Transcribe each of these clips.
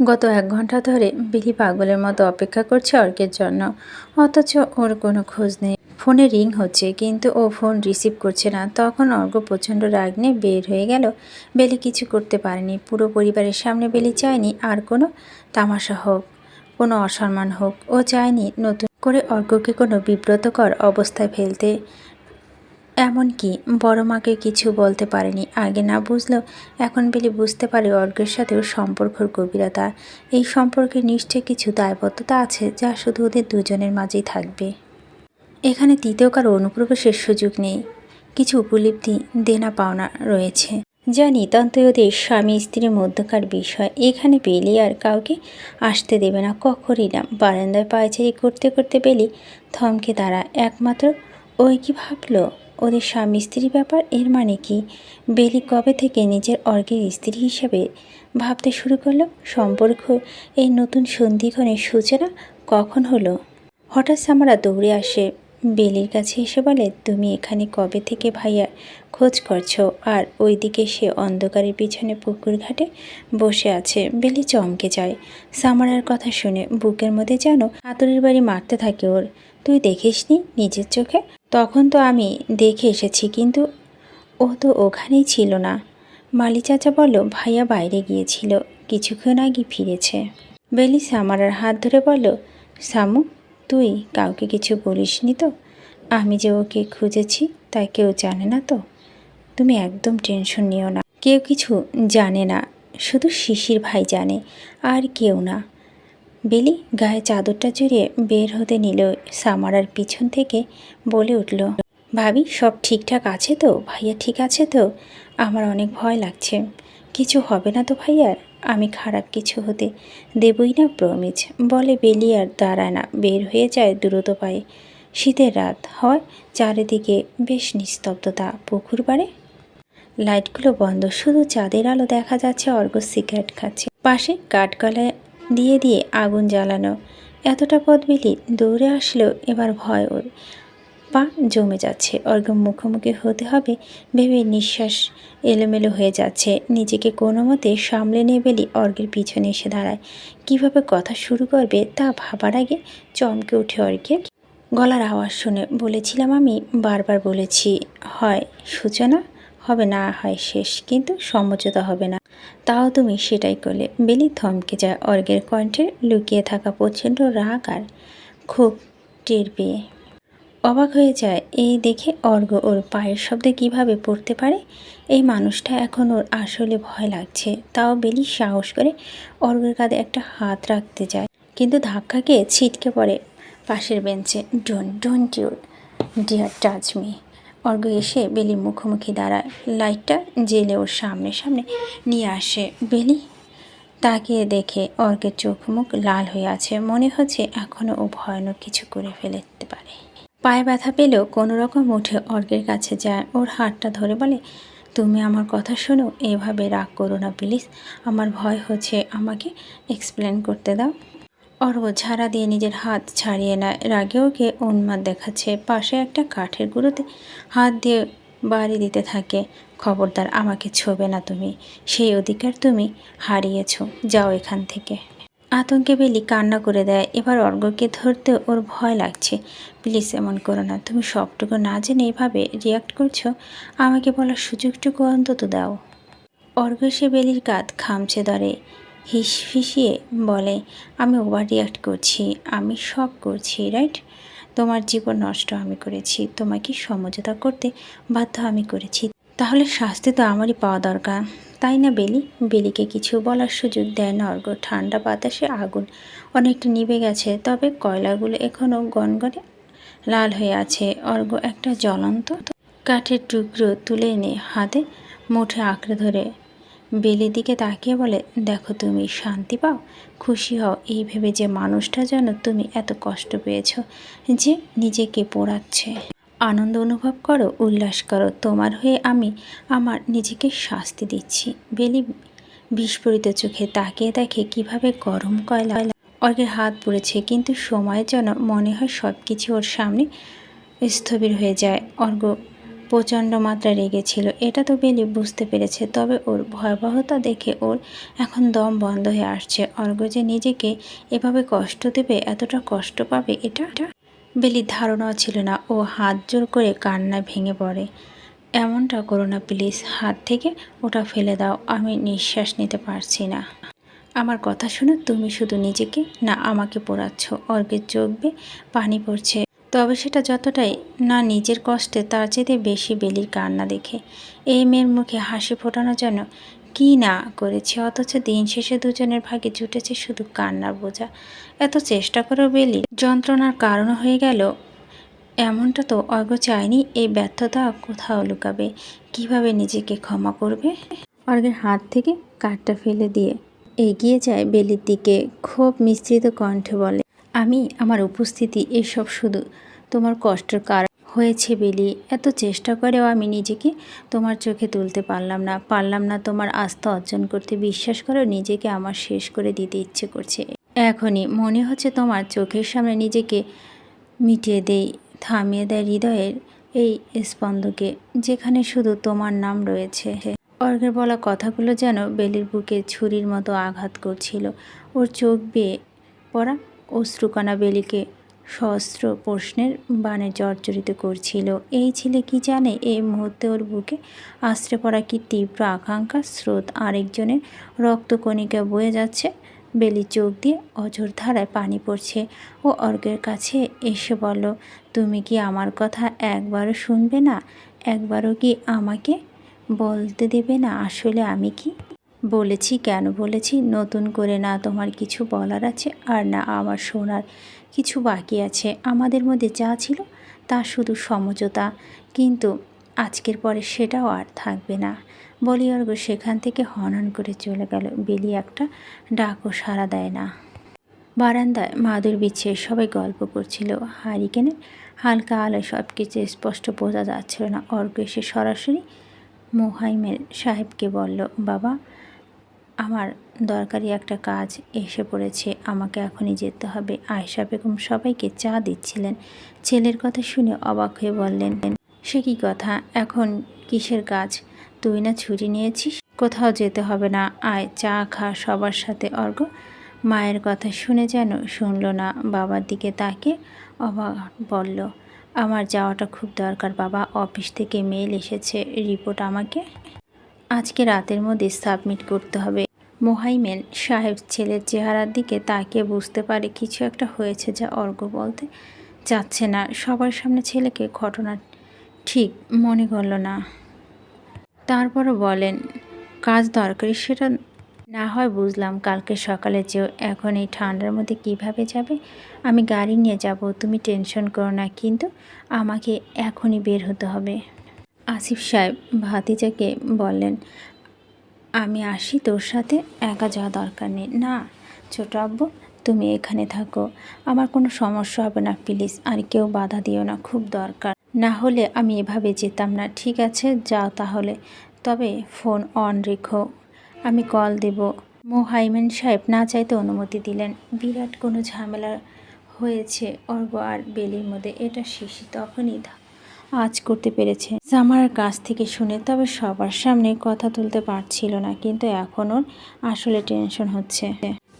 গত এক ঘণ্টা ধরে বিলি পাগলের মতো অপেক্ষা করছে অর্কের জন্য। অথচ ওর কোনো খোঁজ নেই। ফোনে রিং হচ্ছে, কিন্তু ও ফোন রিসিভ করছে না। তখন অর্ক প্রচণ্ড রাগ নিয়ে বের হয়ে গেল। বেলি কিছু করতে পারেনি। পুরো পরিবারের সামনে বেলি চায়নি আর কোনো তামাশা হোক, কোনো অসম্মান হোক। ও চায়নি নতুন করে অর্ককে কোনো বিব্রতকর অবস্থায় ফেলতে। এমনকি বড় মাকে কিছু বলতে পারেনি। আগে না বুঝলেও এখন বেলি বুঝতে পারে অর্ঘের সাথেও সম্পর্কর গভীরতা। এই সম্পর্কে নিশ্চয় কিছু দায়বদ্ধতা আছে যা শুধু ওদের দুজনের মাঝেই থাকবে। এখানে তৃতীয় কারও অনুপ্রবেশের সুযোগ নেই। কিছু উপলব্ধি দেনা পাওনা রয়েছে। যা নিতান্তই ওদের স্বামী স্ত্রীর মধ্যকার বিষয়। এখানে বেলি আর কাউকে আসতে দেবে না, কখনই না। বারান্দায় পায়চারি করতে করতে বেলি থমকে তারা একমাত্র ওই কি ভাবলো? ওদের স্বামী স্ত্রীর ব্যাপার এর মানে কি? বেলি কবে থেকে নিজের অর্গের স্ত্রী হিসেবে ভাবতে শুরু করল? সম্পর্ক এই নতুন সন্ধিক্ষণের সূচনা কখন হলো? হঠাৎ সামারা দৌড়ে আসে। বেলির কাছে এসে বলে, তুমি এখানে কবে থেকে ভাইয়া? খোঁজ করছ? আর ওইদিকে সে অন্ধকারের পিছনে পুকুর ঘাটে বসে আছে। বেলি চমকে যায়। সামারার কথা শুনে বুকের মধ্যে যেন হাতুড়ির বাড়ি মারতে থাকে ওর। তুই দেখিসনি নিজের চোখে? তখন তো আমি দেখে এসেছি, কিন্তু ও তো ওখানেই ছিল না। মালি চাচা বলল, ভাইয়া বাইরে গিয়েছিল, কিছুক্ষণ আগে ফিরেছে। বেলি সামারার হাত ধরে বলল, সামু, তুই কাউকে কিছু বলিসনি তো? আমি যে ওকে খুঁজেছি তাই কেউ জানে না তো? তুমি একদম টেনশন নিও না। কেউ কিছু জানে না, শুধু শিশির ভাই জানে, আর কেউ না। বেলি গায়ে চাদরটা জড়িয়ে বের হতে নিল সামারার পিছন থেকে বলে উঠল, ভাবি, সব ঠিকঠাক আছে তো? ভাইয়া ঠিক আছে তো? আমার অনেক ভয় লাগছে। কিছু হবে না তো ভাইয়ার আমি খারাপ কিছু হতে দেবই না প্রমিজ। বলে বেলি আর দাঁড়ায় না, বের হয়ে যায় দ্রুত পায়ে। শীতের রাত হয়, চারিদিকে বেশ নিস্তব্ধতা। পুকুর পাড়ে লাইটগুলো বন্ধ, শুধু চাঁদের আলো দেখা যাচ্ছে অর্ঘ সিগারেট খাচ্ছে। পাশে কাঠগলায় দিয়ে দিয়ে আগুন জ্বালানো। এতটা পথ বেলি দৌড়ে আসলেও এবার ভয় ওর। পা জমে যাচ্ছে। অর্ঘ মুখোমুখি হতে হবে ভেবে নিঃশ্বাস এলোমেলো হয়ে যাচ্ছে। নিজেকে কোনো মতে সামলে নিয়ে বেলি অর্ঘের পিছনে এসে দাঁড়ায়। কীভাবে কথা শুরু করবে তা ভাবার আগে চমকে উঠে অর্ঘের গলার আওয়াজ শুনে বলেছিলাম আমি বারবার বলেছি, হয়, সূচনা? হবে না হয় শেষ, কিন্তু সমঝোতা হবে না। তাও তুমি সেটাই করলে। বেলি থমকে যায় অর্গের কণ্ঠে, লুকিয়ে থাকা প্রচণ্ড রাগ আর খুব টের পেয়ে। অবাক হয়ে যায় এই দেখে অর্ঘ ওর পায়ের শব্দে কীভাবে পড়তে পারে? এই মানুষটা এখন ওর আসলে ভয় লাগছে। তাও বেলি সাহস করে অর্ঘের কাঁধে একটা হাত রাখতে যায়, কিন্তু ধাক্কা খেয়ে ছিটকে পড়ে পাশের বেঞ্চে। Don don't you, dear, touch me. Argha এসে বেলির মুখোমুখি দাঁড়ায়। লাইটটা জেলে ওর সামনে সামনে নিয়ে আসে। বেলি তাকিয়ে দেখে অর্ঘের চোখ মুখ লাল হয়ে আছে। মনে হচ্ছে এখনও ও ভয়ানক কিছু করে ফেলতে পারে। পায়ে ব্যথা পেলেও কোনো রকম উঠে অর্ঘের কাছে যায়। ওর হাতটা ধরে বলে, তুমি আমার কথা শোনো, এভাবে রাগ করো না প্লিজ। আমার ভয় হচ্ছে, আমাকে এক্সপ্লেন করতে দাও। অর্ঘ ঝাড়া দিয়ে নিজের হাত ছাড়িয়ে নেয় রাগে ওকে উন্মাদ দেখাচ্ছে। পাশে একটা কাঠের গুঁড়োতে হাত দিয়ে বাড়ি দিতে থাকে। খবরদার, আমাকে ছোবে না তুমি। সেই অধিকার তুমি হারিয়েছ। যাও এখান থেকে। আতঙ্কে বেলি কান্না করে দেয়। এবার অর্ঘকে ধরতে ওর ভয় লাগছে। প্লিজ, এমন করো না। তুমি সবটুকু না জেনে এভাবে রিয়াক্ট করছ? আমাকে বলার সুযোগটুকু অন্তত দাও। অর্ঘ সে বেলির কাঁধ খামছে ধরে। হিস ফিসিয়ে বলে, আমি ওভার রিয়াক্ট করছি, আমি সব করছি রাইট তোমার জীবন নষ্ট আমি করেছি, তোমাকে সমঝোতা করতে বাধ্য আমি করেছি। তাহলে শাস্তি তো আমারই পাওয়া দরকার, তাই না বেলি? বেলিকে কিছু বলার সুযোগ দেয় না অর্ঘ ঠান্ডা বাতাসে আগুন অনেকটা নিভে গেছে, তবে কয়লাগুলো এখনও গনগনে লাল হয়ে আছে। অর্ঘ একটা জ্বলন্ত কাঠের টুকরো তুলে এনে হাতে মুঠে আঁকড়ে ধরে বেলির দিকে তাকিয়ে বলে, দেখো তুমি শান্তি পাও? খুশি হও? এই ভেবে যে মানুষটা যেন তুমি এত কষ্ট পেয়েছ যে নিজেকে পোড়াচ্ছে। আনন্দ অনুভব করো, উল্লাস করো। তোমার হয়ে আমি আমার নিজেকে শাস্তি দিচ্ছি। বেলি বিস্ফোরিত চোখে তাকিয়ে দেখে কীভাবে গরম কয়লা অর্ঘের হাত পড়েছে কিন্তু সময়ের জন্য মনে হয় সব কিছু ওর সামনে স্থবির হয়ে যায়। অর্ঘ প্রচণ্ড মাত্রায় রেগেছিল এটা তো বেলি বুঝতে পেরেছে, তবে ওর ভয়াবহতা দেখে ওর এখন দম বন্ধ হয়ে আসছে। অর্ঘ যে নিজেকে এভাবে কষ্ট দেবে, এতটা কষ্ট পাবে এটা? বেলির ধারণাও ছিল না। ও হাত জোর করে কান্নায় ভেঙে পড়ে। এমনটা করো না প্লিজ, হাত থেকে ওটা ফেলে দাও, আমি নিঃশ্বাস নিতে পারছি না। আমার কথা শুনে তুমি শুধু নিজেকে না, আমাকে পোড়াচ্ছ। অর্ঘের চোখ বেয়ে পানি পড়ছে। তবে সেটা যতটাই না নিজের কষ্টে, তার চেয়ে বেশি বেলির কান্না দেখে। এই মেয়ের মুখে হাসি ফোটানোর জন্য কি না করেছে, অথচ দিন শেষে দুজনের ভাগে জুটেছে শুধু কান্নার বোঝা। এত চেষ্টা করেও বেলি যন্ত্রণার কারণ হয়ে গেল। এমনটা তো অর্ঘ চায়নি, এই ব্যর্থতা কোথাও লুকাবে? কীভাবে নিজেকে ক্ষমা করবে? অর্ঘের হাত থেকে কাঠটা ফেলে দিয়ে এগিয়ে যায় বেলির দিকে খুব মিশ্রিত কণ্ঠে বলে আমি, আমার উপস্থিতি এসব শুধু তোমার কষ্টের কারণ হয়েছে বেলি। এত চেষ্টা করেও আমি নিজেকে তোমার চোখে তুলতে পারলাম না। পারলাম না তোমার আস্থা অর্জন করতে। বিশ্বাস করেও নিজেকে আমার শেষ করে দিতে ইচ্ছে করছে। এখনই মনে হচ্ছে তোমার চোখের সামনে নিজেকে মিটিয়ে দেই, থামিয়ে দেয় হৃদয়ের এই স্পন্দকে, যেখানে শুধু তোমার নাম রয়েছে। অর্ঘের বলা কথাগুলো যেন বেলির বুকে ছুরির মতো আঘাত করছিল। ওর চোখ বেয়ে পড়া অশ্রুকণা বেলিকে সহস্র প্রশ্নের বানে জর্জরিত করছিল। এই ছেলে কি জানে? এই মুহূর্তে ওর বুকে আশ্রে পড়া কি তীব্র আকাঙ্ক্ষা? স্রোত আরেকজনের রক্তকণিকা বয়ে যাচ্ছে। বেলি চোখ দিয়ে অঝোর ধারায় পানি পড়ছে ও অর্ঘের কাছে এসে বলল, তুমি কি আমার কথা একবারও শুনবে না? একবারও কি আমাকে বলতে দেবে না? আসলে আমি কি বলেছি কেন বলেছি? নতুন করে না তোমার কিছু বলার আছে, আর না আমার শোনার কিছু বাকি আছে। আমাদের মধ্যে যা ছিল তা শুধু সমঝোতা। কিন্তু আজকের পরে সেটাও আর থাকবে না। বলিয়ার্গ সেখান থেকে হনন করে চলে গেল। বেলি একটা ডাকও সাড়া দেয় না। বারান্দায় মাদুর বিছিয়ে সবাই গল্প করছিল। হারিকেনে হালকা আলোয় সব কিছু স্পষ্ট বোঝা যাচ্ছিল না। অর্ঘ এসে সরাসরি মোহাইমের সাহেবকে বলল, বাবা আমার দরকারি একটা কাজ এসে পড়েছে, আমাকে এখনই যেতে হবে। আয়সা বেগম সবাইকে চা দিচ্ছিলেন। ছেলের কথা শুনে অবাক হয়ে বললেন, সে কি কথা? এখন কিসের কাজ? তুই না ছুটি নিয়েছিস? কোথাও যেতে হবে না। আয়, চা খা, সবার সাথে অর্ঘ মায়ের কথা শুনে যেন শুনল না, বাবার দিকে তাকে অবাক বলল, আমার যাওয়াটা খুব দরকার বাবা, অফিস থেকে মেল এসেছে, রিপোর্ট আমাকে। আজকে রাতের মধ্যে সাবমিট করতে হবে। মোহাইমেন সাহেব ছেলের চেহারার দিকে তাকিয়ে বুঝতে পারে কিছু একটা হয়েছে যা অর্ঘ বলতে চাচ্ছে না। সবার সামনে ছেলেকে ঘটনা ঠিক মনে করল না। তারপরও বলেন, কাজ দরকারি, সেটা না হয় বুঝলাম কালকে সকালে যেও এখন এই ঠান্ডার মধ্যে কীভাবে যাবে। আমি গাড়ি নিয়ে যাব, তুমি টেনশন করো না, কিন্তু আমাকে এখনই বের হতে হবে। আসিফ সাহেব ভাতিজাকে বললেন আমি আসি, তোর সাথে একা যাওয়া দরকার নেই। না, ছোট আব্বু, তুমি এখানে থাকো। আমার কোনো সমস্যা হবে না, প্লিজ, আর কেউ বাধা দিও না, খুব দরকার। না হলে আমি এভাবে যেতাম না, ঠিক আছে? যাও তাহলে। তবে ফোন অন রেখো। আমি কল দেব। মোহাইমেন সাহেব না চাইতে অনুমতি দিলেন। বিরাট কোনো ঝামেলা হয়েছে অর্ঘ আর বেলির মধ্যে। এটা শিশি তখনই আজ করতে পেরেছে। জামার কাছ থেকে শুনে তবে সবার সামনে কথা তুলতে পারছিল না, কিন্তু এখন ওর আসলে টেনশন হচ্ছে।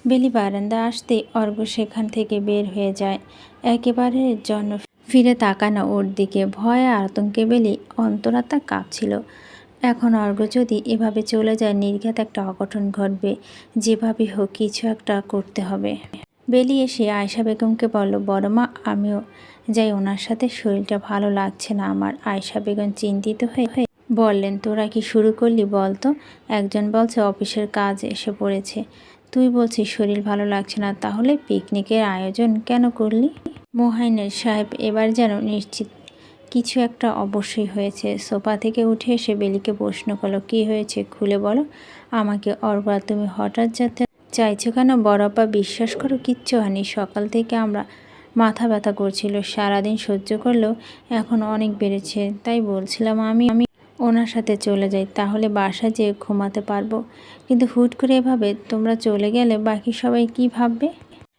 বেলি বারান্দা আসতে অর্ঘ সেখান থেকে বের হয়ে যায়। একেবারে জন্য ফিরে তাকানো ওর দিকে। ভয়ে আতঙ্কে বেলি অন্তরাত্মা কাঁপছিল। এখন অর্ঘ যদি এভাবে চলে যায়, নির্ঘাত একটা অঘটন ঘটবে। যেভাবে হোক কিছু একটা করতে হবে। বেলি এসে আয়সা বেগমকে বলল, বড় মা, আমিও যাই, ওনার সাথে শরীরটা ভালো লাগছে না আমার। আয়সা বেগম চিন্তিত হয়ে বললেন, তোরা কি শুরু করলি বল তো? একজন বলছে, অফিসের কাজ এসে পড়েছে। তুই বলছিস শরীর ভালো লাগছে না, তাহলে পিকনিকের আয়োজন কেন করলি? মোহাইনের সাহেব এবার যেন নিশ্চিত, কিছু একটা অবশ্যই হয়েছে। সোফা থেকে উঠে এসে বেলিকে প্রশ্ন করল, কী হয়েছে? খুলে বলো। আমাকে অর্বা তুমি হঠাৎ যাতে চাইছো কেন? বড়পা বিশ্বাস করো, কিচ্ছু হয়নি। সকাল থেকে আমরা মাথা ব্যথা করছিল, সারাদিন সহ্য করলেও এখন অনেক বেড়েছে। তাই বলছিলাম, আমি আমি ওনার সাথে চলে যাই, তাহলে বাসা যেয়ে ঘুমাতে পারব। কিন্তু হুট করে এভাবে তোমরা চলে গেলে বাকি সবাই কি ভাববে?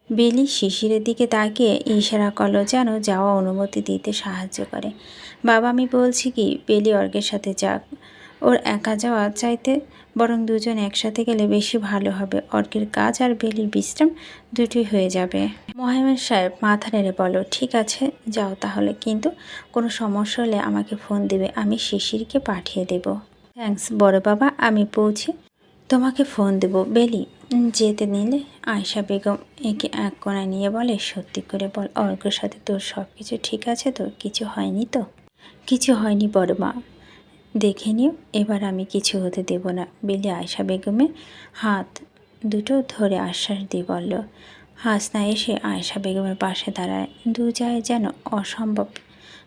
বেলি শিশিরের দিকে তাকিয়ে ইশারা করল যেন যাওয়া অনুমতি দিতে সাহায্য করে। বাবা, আমি বলছি কি, বেলি অর্গের সাথে যাক। ওর একা যাওয়া চাইতে বরং দুজন একসাথে গেলে বেশি ভালো হবে। অর্কের কাজ আর বেলির বিশ্রাম দুটোই হয়ে যাবে। মহামেন সাহেব, মাথা নেড়ে বলো ঠিক আছে, যাও তাহলে। কিন্তু কোনো সমস্যা হলে আমাকে ফোন দিবে। আমি শিশিরকে পাঠিয়ে দেব। থ্যাঙ্কস বড় বাবা, আমি পৌঁছে। তোমাকে ফোন দেব। বেলি, যেতে নিলে আয়শা বেগম একে এক কোণায় নিয়ে বলে, সত্যি করে বল, অর্কের সাথে তোর সব কিছু ঠিক আছে তো? কিছু হয়নি তো? কিছু হয়নি বড় মা। দেখে নিও, এবার আমি কিছু হতে দেব না। বেলি আয়শা বেগমের হাত দুটো ধরে আশ্বাস দিয়ে বলল হাসনা এসে আয়শা বেগমের পাশে দাঁড়ায়। দু যায় যেন অসম্ভব।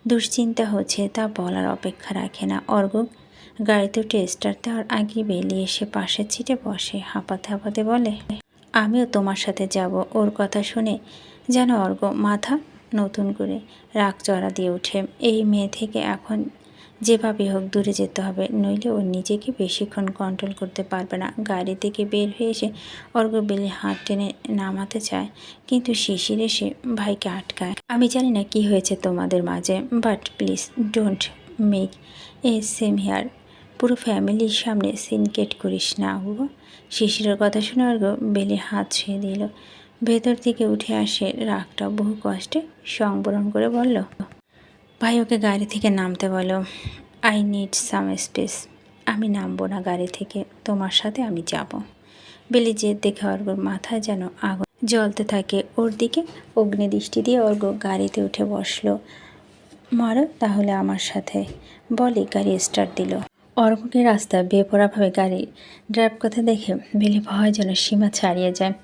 দুশ্চিন্তা হচ্ছে, তা বলার অপেক্ষা রাখে না। অর্ঘ গাড়িতে উঠে স্টার্ট দেওয়ার আগে বেরিয়ে এসে পাশে ছিটে বসে, হাঁপাতে হাঁপাতে বলে, আমিও তোমার সাথে যাব। ওর কথা শুনে যেন অর্ঘ মাথা নতুন করে রাগ চড়া দিয়ে ওঠে। এই মেয়ে থেকে এখন যেভাবে হোক দূরে যেতে হবে, নইলে ও নিজেকে বেশিক্ষণ কন্ট্রোল করতে পারবে না। গাড়ি থেকে বের হয়ে এসে অর্ঘ বেলি হাত টেনে নামাতে চায়, কিন্তু শিশির এসে ভাইকে আটকায়। আমি জানি না কি হয়েছে তোমাদের মাঝে but please don't make a same here পুরো ফ্যামিলির সামনে সিনকেট করিস না অর্ঘ শিশিরের কথা শুনে অর্ঘ বেলির হাত ছুঁয়ে দিল। ভেতর থেকে উঠে আসে রাগটা বহু কষ্টে সংবরণ করে বলল ভাই, ওকে গাড়ি থেকে নামতে বলো। আই নিড সাম স্পেস আমি নামবো না গাড়ি থেকে। তোমার সাথে আমি যাব। বেলি জেদ দেখে অর্ঘর মাথায় যেন আগুন জ্বলতে থাকে। ওর দিকে অগ্নিদৃষ্টি দিয়ে অর্ঘ গাড়িতে উঠে বসল। মারো তাহলে আমার সাথে। বলে গাড়ি স্টার্ট দিল। অর্ঘকে রাস্তায় বেপরাভাবে গাড়ি ড্রাইভ করতে দেখে বেলি ভয় যেন সীমা ছাড়িয়ে যায়।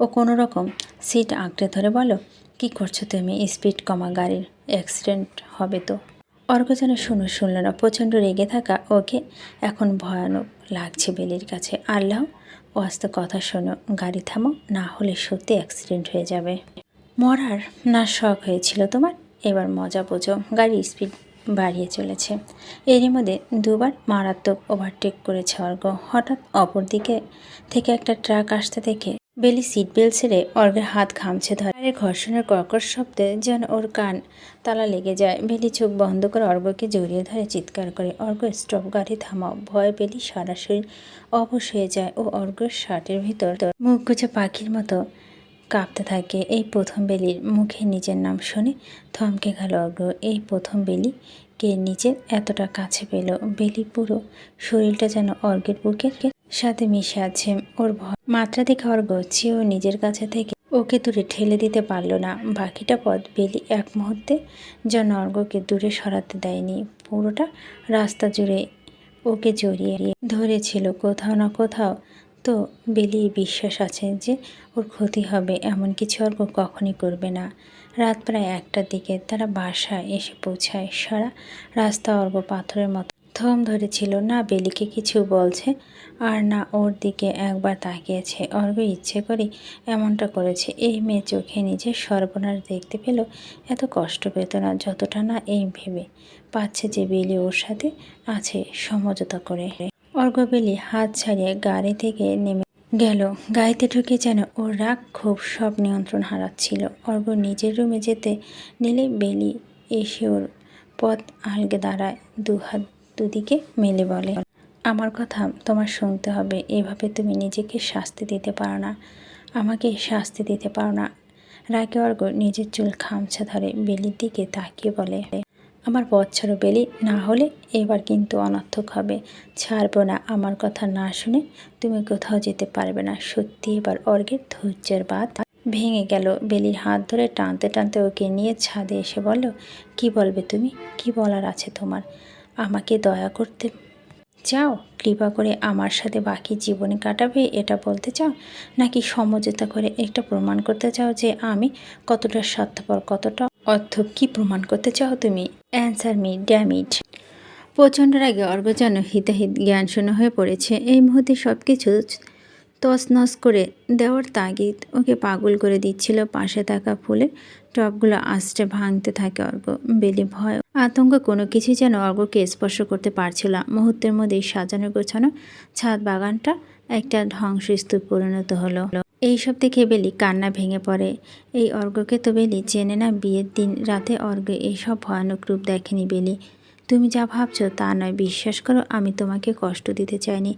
ও কোনো রকম সিট আঁকড়ে ধরে বলো কি করছ তুমি? স্পিড কমা, গাড়ির অ্যাক্সিডেন্ট হবে তো। অর্ঘ যেন শুনো, শুনল না, প্রচণ্ড রেগে থাকা ওকে এখন ভয়ানক লাগছে বেলির কাছে। আল্লাহ ও আস্তে কথা শোনো, গাড়ি থামো, না হলে সত্যি অ্যাক্সিডেন্ট হয়ে যাবে। মরার না শখ হয়েছিল তোমার? এবার মজা বোঝো গাড়ি স্পিড বাড়িয়ে চলেছে। এরই মধ্যে দুবার মারাত্মক ওভারটেক করেছে অর্ঘ হঠাৎ অপর দিকে থেকে একটা ট্রাক আসতে দেখে বেলি সিট বেল্ট ছেড়ে অর্ঘের হাত ঘামছে ধরে। আর ঘর্ষণের কর্কশ শব্দে যেন ওর কান তালা লেগে যায়। বেলি চোখ বন্ধ করে অর্ঘকে জড়িয়ে ধরে চিৎকার করে। অর্ঘ স্টপ গাড়ি থামাও। ভয় বেলি সারা শরীর অবশ হয়ে যায় ও অর্ঘের শার্টের ভিতর মুখ গুছে পাখির মতো কাঁপতে থাকে। এই প্রথম বেলির মুখে নিজের নাম শুনে থমকে গেল অর্ঘ এই প্রথম বেলি কে নিজের এতটা কাছে পেল? বেলি পুরো শরীরটা যেন অর্গের বুকের সাথে মিশে আছে ওর ভয়। মাত্রা দেখে অর্ঘ চেয়েও নিজের কাছে থেকে ওকে দূরে ঠেলে দিতে পারল না। বাকিটা পথ বেলি এক মুহূর্তে যেন অর্ঘকে দূরে সরাতে দেয়নি। পুরোটা রাস্তা জুড়ে ওকে জড়িয়ে ধরেছিল। কোথাও না কোথাও তো বেলির বিশ্বাস আছে যে ওর ক্ষতি হবে, এমন কিছু অর্ঘ কখনই করবে না। রাত প্রায় একটার দিকে তারা বাসায় এসে পৌঁছায়। সারা রাস্তা অর্ঘ পাথরের মতো থম ধরেছিল। না, বেলিকে কিছু বলছে আর না, ওর দিকে একবার তাকিয়েছে। অর্ঘ ইচ্ছে করে এমনটা করেছে। এই মেয়ে চোখে নিজের সর্বনাশ দেখতে পেল এত কষ্ট পেত না, যতটা না এই ভেবে পাচ্ছে যে বেলি ওর সাথে আছে সমঝোতা করে। অর্ঘ বেলি হাত ছাড়িয়ে গাড়ি থেকে নেমে গেল। গাড়িতে ঢুকে যেন ওর রাগ খুব সব নিয়ন্ত্রণ হারাচ্ছিল। অর্ঘ নিজের রুমে যেতে নিলে বেলি এসে ওর পথ আলগে দাঁড়ায় দু হাত দুদিকে মেলে বলে। আমার কথা তোমার শুনতে হবে। এভাবে তুমি নিজেকে শাস্তি দিতে পারো না। আমাকে শাস্তি দিতে পারো না। রাগে অর্ঘ নিজের চুল খামছা ধরে বেলির দিকে তাকিয়ে বলে, আমার ছাড়ো বেলি, না হলে এবার কিন্তু অনর্থক হবে। ছাড়বো না আমার কথা না শুনে তুমি কোথাও যেতে পারবে না। সত্যি এবার অর্ঘের ধৈর্যের বাদ ভেঙে গেল। বেলির হাত ধরে টানতে টানতে ওকে নিয়ে ছাদে এসে বলল, কি বলবে তুমি? কি বলার আছে তোমার? আমাকে দয়া করতে। চাও কৃপা করে আমার সাথে বাকি জীবনে কাটাবে, এটা বলতে চাও? নাকি সমঝোতা করে একটা প্রমাণ করতে চাও যে আমি কতটা স্বার্থপর, কতটা অর্থ কি প্রমাণ করতে চাও তুমি? অ্যান্সার মি ড্যামিড প্রচণ্ড আগে অর্ঘ যেন হিতাহিত জ্ঞান শূন্য হয়ে পড়েছে। এই মুহূর্তে সব কিছু তছনছ করে দেওয়ার তাগিদ ওকে পাগল করে দিচ্ছিল পাশে থাকা ফুলের টবগুলো আস্তে ভাঙতে থাকে অর্ঘ বেলি ভয়। আতঙ্ক কোনো কিছু যেন অর্ঘকে স্পর্শ করতে পারছিল না। মুহূর্তের মধ্যেই সাজানো গোছানো ছাদ বাগানটা একটা ধ্বংসস্তূপ পরিণত হলো। এইসব দেখে বেলি কান্না ভেঙে পড়ে। এই অর্ঘ্যকে তো বেলি চেনে না, বিয়ের দিন রাতে অর্ঘ্য এইসব ভয়ানক রূপ দেখেনি বেলি। তুমি যা ভাবছ তা নয়। বিশ্বাস করো, আমি তোমাকে কষ্ট দিতে চাইনি।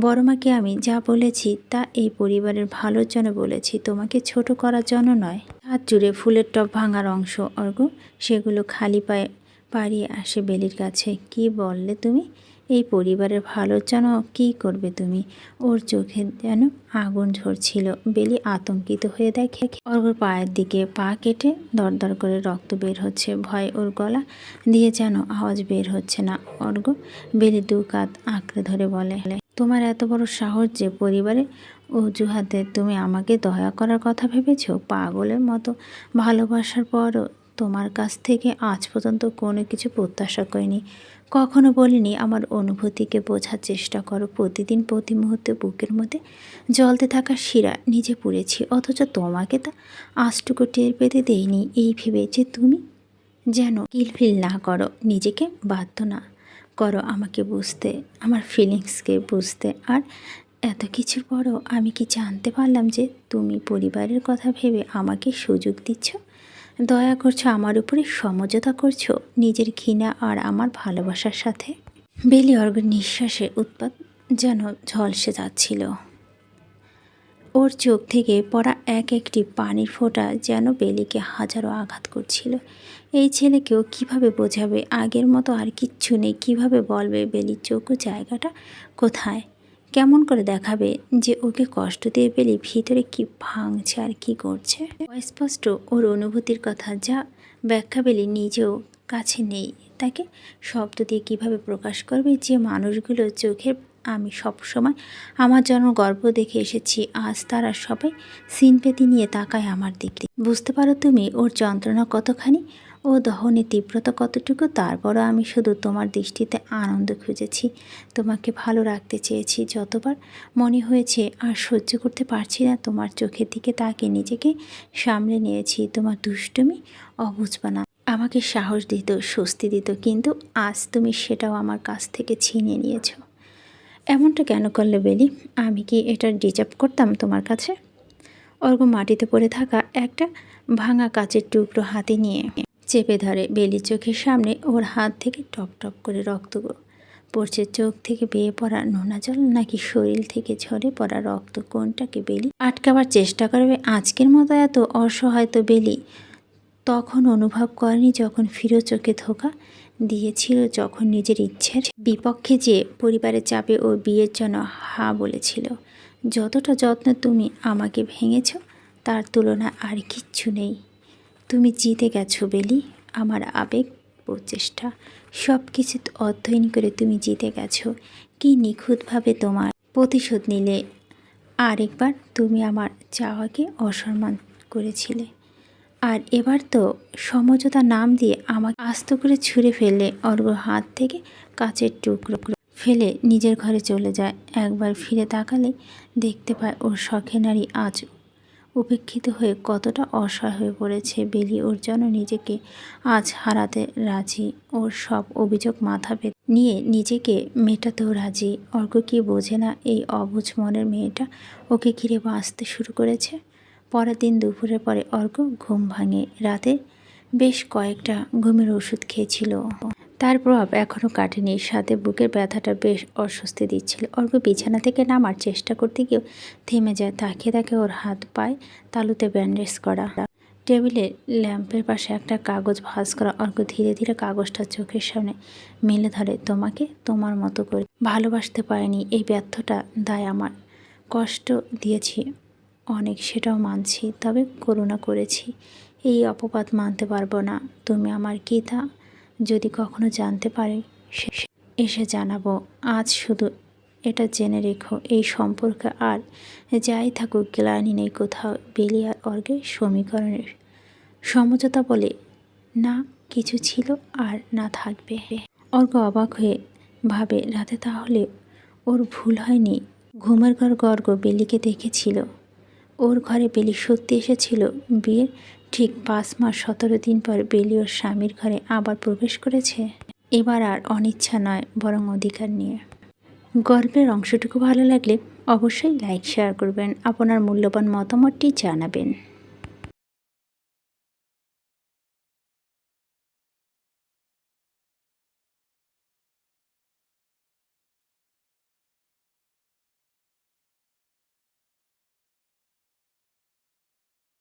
বড় মাকে আমি যা বলেছি তা এই পরিবারের ভালোর জন্য বলেছি। তোমাকে ছোট করার জন্য নয়। হাত জুড়ে ফুলের টপ ভাঙার অংশ অর্ঘ সেগুলো খালি পায়ে পাড়িয়ে আসে বেলির কাছে। কি বললে তুমি? এই পরিবারের ভালো জন্য কী করবে তুমি? ওর চোখে যেন আগুন ঝরছিল। বেলি আতঙ্কিত হয়ে দেখে অর্ঘর পায়ের দিকে পা কেটে দরদর করে রক্ত বের হচ্ছে। ভয় ওর গলা দিয়ে যেন আওয়াজ বের হচ্ছে না। অর্ঘ বেলি দু কাত আঁকড়ে ধরে বলে, তোমার এত বড় সাহস যে পরিবারে অজুহাতে তুমি আমাকে দয়া করার কথা ভেবেছো? পাগলের মতো ভালোবাসার পরও তোমার কাছ থেকে আজ পর্যন্ত কোনো কিছু প্রত্যাশা করিনি। কখনো বলিনি, আমার অনুভূতিকে বোঝার চেষ্টা করো। প্রতিদিন, প্রতি মুহূর্তে বুকের মধ্যে জলতে থাকা শিরা নিজে পুড়েছি। অথচ তোমাকে তা আজটুকু টের পেতে দেইনি। এই ভেবে যে তুমি যেন কিলফিল না করো, নিজেকে বাধ্য না করো আমাকে বুঝতে, আমার ফিলিংসকে বুঝতে। আর এত কিছুর পরও আমি কি জানতে পারলাম যে তুমি পরিবারের কথা ভেবে আমাকে সুযোগ দিচ্ছ? দয়া করছ, আমার উপরে সমঝোতা করছ, নিজের ঘৃণা আর আমার ভালোবাসার সাথে? বেলি অর্গ নিঃশ্বাসে উৎপাত যেন ঝলসে যাচ্ছিল। ওর চোখ থেকে পড়া এক একটি পানির ফোঁটা যেন বেলিকে হাজারো আঘাত করছিল। এই ছেলেকেও কীভাবে বোঝাবে? আগের মতো আর কিচ্ছু নেই। কীভাবে বলবে বেলির চোখ জায়গাটা? কোথায়? কেমন করে দেখাবে যে ওকে কষ্ট দিয়ে পেলে ভিতরে কি ভাঙছে আর কি করছে? অস্পষ্ট ওর অনুভূতির কথা যা ব্যাখ্যা পেলে নিজেও কাছে নেই। তাকে শব্দ দিয়ে কীভাবে প্রকাশ করবে যে মানুষগুলো চোখের আমি সব সময় আমার জন্য গর্ব দেখে এসেছি, আজ তারা সবাই সিনপেতি নিয়ে তাকায় আমার দিক বুঝতে পারো তুমি ওর যন্ত্রণা কতখানি? ও দহনের তীব্রতা কতটুকু, তারপরও আমি শুধু তোমার দৃষ্টিতে আনন্দ খুঁজেছি। তোমাকে ভালো রাখতে চেয়েছি যতবার মনে হয়েছে, আর সহ্য করতে পারছি না। তোমার চোখের দিকে তাকে নিজেকে সামলে নিয়েছি। তোমার দুষ্টুমি অবুঝবানা আমাকে সাহস দিত, স্বস্তি দিত, কিন্তু আজ তুমি সেটাও আমার কাছ থেকে ছিনিয়ে নিয়েছো। এমনটা কেন করলে বেলি? আমি কি এটা ডিজার্ভ করতাম তোমার কাছে? অর্ঘ মাটিতে পড়ে থাকা একটা ভাঙা কাচের টুকরো হাতে নিয়ে চেপে ধরে বেলি চোখের সামনে ওর হাত থেকে টপ টপ করে রক্ত পড়ছে চোখ থেকে বেয়ে পড়া নোনা জল নাকি শরীর থেকে ঝরে পড়া রক্ত কোনটাকে বেলি? আটকাবার চেষ্টা করবে আজকের মতো এত অসহায় তো বেলি। তখন অনুভব করেনি যখন ফিরো চোখে ধোকা দিয়েছিল, যখন নিজের ইচ্ছের বিপক্ষে যে পরিবারের চাপে ও বিয়ের জন্য হা বলেছিল, যতটা যত্ন তুমি আমাকে ভেঙেছ, তার তুলনা আর কিচ্ছু নেই। তুমি জিতে গেছো, বেলি। আমার আবেগ, প্রচেষ্টা সব কিছু অধ্যয়ন করে তুমি জিতে গেছো। কি নিখুঁতভাবে তোমার প্রতিশোধ নিলে। আরেকবার তুমি আমার চাওয়াকে অসম্মান করেছিলে। আর এবার তো সমঝোতা নাম দিয়ে আমাকে আস্ত করে ছুঁড়ে ফেললে অর্ঘ হাত থেকে কাচের টুকরো ফেলে নিজের ঘরে চলে যায়। একবার ফিরে তাকালে দেখতে পায় ওর শখে নারী আজ উপেক্ষিত হয়ে কতটা অসহায় হয়ে পড়েছে বেলি ওর জন্য নিজেকে আজ হারাতে রাজি। ওর সব অভিযোগ মাথা পেতে নিয়ে নিজেকে মেটাতেও রাজি। অর্ঘ কি বোঝে না এই অবুঝ মনের মেয়েটা ওকে ঘিরে বাঁচতে শুরু করেছে? পরের দিন দুপুরের পরে অর্ঘ ঘুম ভাঙে। রাতে বেশ কয়েকটা ঘুমের ওষুধ খেয়েছিল। তার প্রভাব এখনও কাটেনি। সাথে বুকের ব্যথাটা বেশ অস্বস্তি দিচ্ছিল। অর্ঘ বিছানা থেকে নামার চেষ্টা করতে গিয়েও থেমে যায়। তাকে তাকে ওর হাত পায় তালুতে ব্যান্ডেজ করা। টেবিলে ল্যাম্পের পাশে একটা কাগজ ভাস করা। অর্ঘ ধীরে ধীরে কাগজটা চোখের সামনে মেলে ধরে, তোমাকে তোমার মতো করে ভালোবাসতে পারিনি। এই ব্যর্থটা দায় আমার। কষ্ট দিয়েছি অনেক, সেটাও মানছি, তবে করুণা করেছি। এই অপবাদ মানতে পারব না। তুমি আমার কী তা যদি কখনো জানতে পারে এসে জানাব। আজ শুধু এটা জেনে রেখো, এই সম্পর্কে আর যাই থাকুক, গ্লানি নেই কোথাও, বেলি আর অর্গের সমীকরণের। সমঝোতা বলে, না, কিছু ছিল আর না থাকবে। অর্গ অবাক হয়ে ভাবে, রাতে তাহলে ওর ভুল হয়নি। ঘুমের ঘর গর্গ বেলিকে দেখেছিল। ওর ঘরে বেলি সত্যি এসেছিল, বিয়ের ঠিক পাঁচ মাস সতেরো দিন পর বেলি ওর স্বামীর ঘরে আবার প্রবেশ করেছে। এবার আর অনিচ্ছা নয়, বরং অধিকার নিয়ে। গল্পের অংশটুকু ভালো লাগলে অবশ্যই লাইক, শেয়ার করবেন। আপনার মূল্যবান মতামতটি জানাবেন।